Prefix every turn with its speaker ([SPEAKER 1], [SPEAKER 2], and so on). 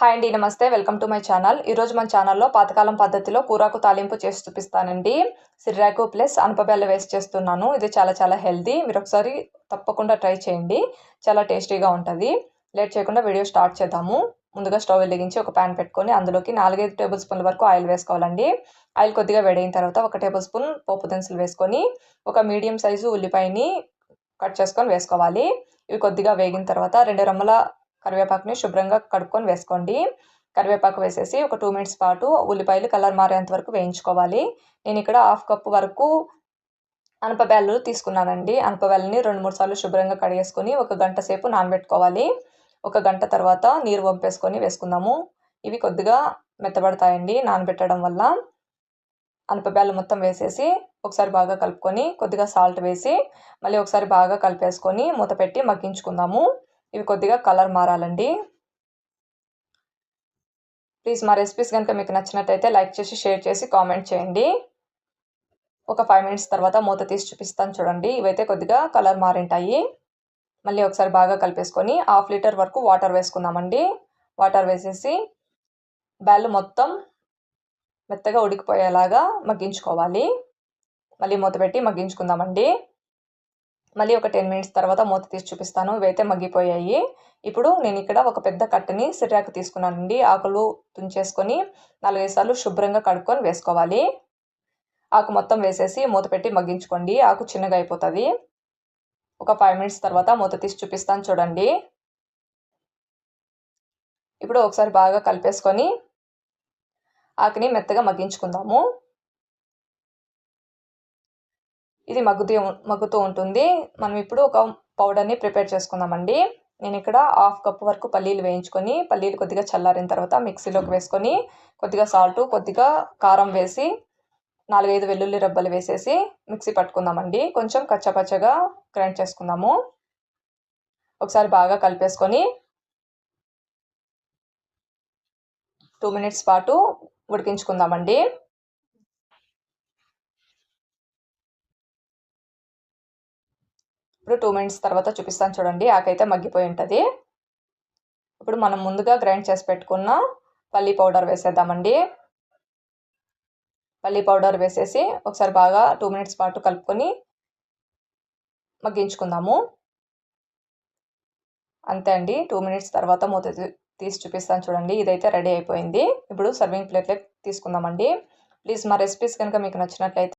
[SPEAKER 1] Hi అండి నమస్తే. Welcome to my channel. ఈరోజు మన ఛానల్లో పాతకాలం పద్ధతిలో కూరాకు తాలింపు చేసి చూపిస్తానండి. సిర్రాకు ప్లస్ అనపబెల్ల వేసి చేస్తున్నాను. ఇది చాలా చాలా హెల్దీ. మీరు ఒకసారి తప్పకుండా ట్రై చేయండి. చాలా టేస్టీగా ఉంటుంది. లేట్ చేయకుండా వీడియో స్టార్ట్ చేద్దాము. ముందుగా స్టవ్ వెలిగించి ఒక ప్యాన్ పెట్టుకొని అందులోకి నాలుగైదు టేబుల్ స్పూన్ల వరకు ఆయిల్ వేసుకోవాలండి. ఆయిల్ కొద్దిగా వేడైన తర్వాత ఒక టేబుల్ స్పూన్ పోపు దినుసులు వేసుకొని ఒక మీడియం సైజు ఉల్లిపాయని కట్ చేసుకొని వేసుకోవాలి. ఇవి కొద్దిగా వేగిన తర్వాత రెండు రమ్మల కరివేపాకుని శుభ్రంగా కడుక్కొని వేసుకోండి. కరివేపాకు వేసేసి ఒక టూ మినిట్స్ పాటు ఉల్లిపాయలు కలర్ మారేంత వరకు వేయించుకోవాలి. నేను ఇక్కడ హాఫ్ కప్ వరకు అనపబేళ్ళు తీసుకున్నానండి. అనపబెల్లని రెండు మూడు సార్లు శుభ్రంగా కడిగేసుకొని ఒక గంట సేపు నానబెట్టుకోవాలి. ఒక గంట తర్వాత నీరు పంపేసుకొని వేసుకుందాము. ఇవి కొద్దిగా మెత్తబడతాయండి నానబెట్టడం వల్ల. అనపబెల్లు మొత్తం వేసేసి ఒకసారి బాగా కలుపుకొని కొద్దిగా సాల్ట్ వేసి మళ్ళీ ఒకసారి బాగా కలిపేసుకొని మూత పెట్టి మగ్గించుకుందాము. ఇవి కొద్దిగా కలర్ మారాలండి. ప్లీజ్ మా రెసిపీస్ కనుక మీకు నచ్చినట్టయితే లైక్ చేసి షేర్ చేసి కామెంట్ చేయండి. ఒక ఫైవ్ మినిట్స్ తర్వాత మూత తీసి చూపిస్తాను చూడండి. ఇవైతే కొద్దిగా కలర్ మారింటాయి. మళ్ళీ ఒకసారి బాగా కలిపేసుకొని హాఫ్ లీటర్ వరకు వాటర్ వేసుకుందామండి. వాటర్ వేసేసి బ్యాల్ మొత్తం మెత్తగా ఉడికిపోయేలాగా మగ్గించుకోవాలి. మళ్ళీ మూత పెట్టి మగ్గించుకుందామండి. మళ్ళీ ఒక టెన్ మినిట్స్ తర్వాత మూత తీసి చూపిస్తాను. ఇవైతే మగ్గిపోయాయి. ఇప్పుడు నేను ఇక్కడ ఒక పెద్ద కట్టని సిర్రాకు తీసుకున్నానండి. ఆకులు తుంచేసుకొని నాలుగైదు సార్లు శుభ్రంగా కడుక్కొని వేసుకోవాలి. ఆకు మొత్తం వేసేసి మూత పెట్టి మగ్గించుకోండి. ఆకు చిన్నగా అయిపోతుంది. ఒక ఫైవ్ మినిట్స్ తర్వాత మూత తీసి చూపిస్తాను చూడండి. ఇప్పుడు ఒకసారి బాగా కలిపేసుకొని ఆకుని మెత్తగా మగ్గించుకుందాము. ఇది మగ్గుతూ మగ్గుతూ ఉంటుంది. మనం ఇప్పుడు ఒక పౌడర్ని ప్రిపేర్ చేసుకుందామండి. నేను ఇక్కడ హాఫ్ కప్ వరకు పల్లీలు వేయించుకొని పల్లీలు కొద్దిగా చల్లారిన తర్వాత మిక్సీలోకి వేసుకొని కొద్దిగా సాల్ట్ కొద్దిగా కారం వేసి నాలుగైదు వెల్లుల్లి రబ్బలు వేసేసి మిక్సీ పట్టుకుందామండి. కొంచెం కచ్చపచ్చగా గ్రైండ్ చేసుకుందాము. ఒకసారి బాగా కలిపేసుకొని టూ మినిట్స్ పాటు ఉడికించుకుందామండి. ఇప్పుడు టూ మినిట్స్ తర్వాత చూపిస్తాను చూడండి. ఆకైతే మగ్గిపోయి ఉంటుంది. ఇప్పుడు మనం ముందుగా గ్రైండ్ చేసి పెట్టుకున్న పల్లీ పౌడర్ వేసేద్దామండి. పల్లీ పౌడర్ వేసేసి ఒకసారి బాగా టూ మినిట్స్ పాటు కలుపుకొని మగ్గించుకుందాము. అంతే అండి. టూ మినిట్స్ తర్వాత మూత తీసి చూపిస్తాను చూడండి. ఇదైతే రెడీ అయిపోయింది. ఇప్పుడు సర్వింగ్ ప్లేట్లోకి తీసుకుందామండి. ప్లీజ్ మా రెసిపీస్ కనుక మీకు నచ్చినట్లయితే